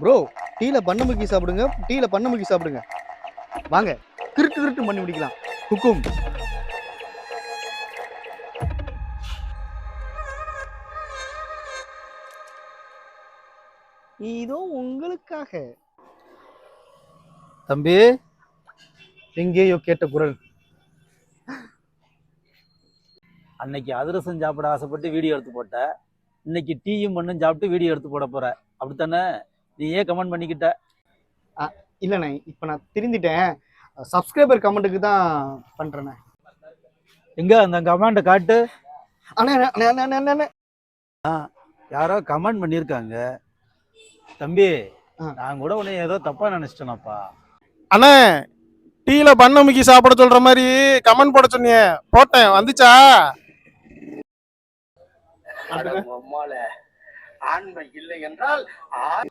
Bro டீல பண்ண முக்கி சாப்பிடுங்க டீல பண்ண முக்கி சாப்பிடுங்க. வாங்க திருட்டு திருட்டு பண்ணி முடிக்கலாம் ஹுக்கும் இதோ உங்களுக்காக. தம்பி எங்கேயோ கேட்ட குரல். அன்னைக்கு அதிரசம் சாப்பிட ஆசைப்பட்டு வீடியோ எடுத்து போட்ட. இன்னைக்கு டீயும் மண்ணும் சாப்பிட்டு வீடியோ எடுத்து போட போற. அப்படித்தானே? நீ ஏன் கமெண்ட் பண்ணிக்கிட்ட இல்லைண்ணே இப்போ நான் திருந்திட்டேன். சப்ஸ்கிரைபர் கமெண்ட்டுக்கு தான் பண்ணுறேண்ணே எங்க அந்த கமெண்ட்டை காட்டு. அண்ணா அண்ணா. யாரோ கமெண்ட் பண்ணியிருக்காங்க தம்பி ஆ. நான் கூட உன்னை ஏதோ தப்பா நினைச்சிட்டேனப்பா. அண்ணே டீல பண்ண முக்கி சாப்பிட சொல்ற மாதிரி கமெண்ட் போட சொன்னியே. போட்டேன் வந்துச்சா? ஆண்மை இல்லை என்றால் ஆ-